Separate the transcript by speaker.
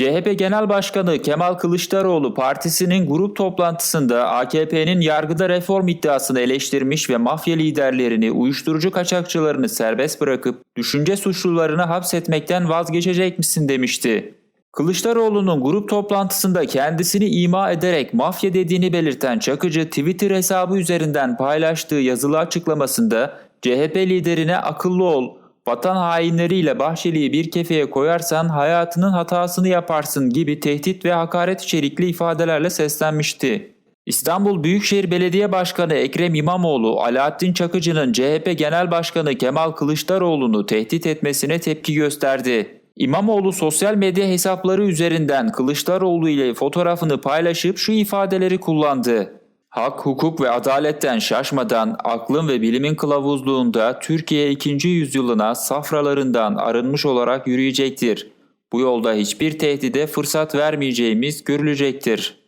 Speaker 1: CHP Genel Başkanı Kemal Kılıçdaroğlu partisinin grup toplantısında AKP'nin yargıda reform iddiasını eleştirmiş ve mafya liderlerini, uyuşturucu kaçakçılarını serbest bırakıp düşünce suçlularını hapsetmekten vazgeçecek misin demişti. Kılıçdaroğlu'nun grup toplantısında kendisini ima ederek mafya dediğini belirten Çakıcı Twitter hesabı üzerinden paylaştığı yazılı açıklamasında CHP liderine akıllı ol, vatan hainleriyle Bahçeli'yi bir kefeye koyarsan hayatının hatasını yaparsın gibi tehdit ve hakaret içerikli ifadelerle seslenmişti. İstanbul Büyükşehir Belediye Başkanı Ekrem İmamoğlu, Alaaddin Çakıcı'nın CHP Genel Başkanı Kemal Kılıçdaroğlu'nu tehdit etmesine tepki gösterdi. İmamoğlu sosyal medya hesapları üzerinden Kılıçdaroğlu ile fotoğrafını paylaşıp şu ifadeleri kullandı. Hak, hukuk ve adaletten şaşmadan aklın ve bilimin kılavuzluğunda Türkiye 2. yüzyılına safralarından arınmış olarak yürüyecektir. Bu yolda hiçbir tehdide fırsat vermeyeceğimiz görülecektir.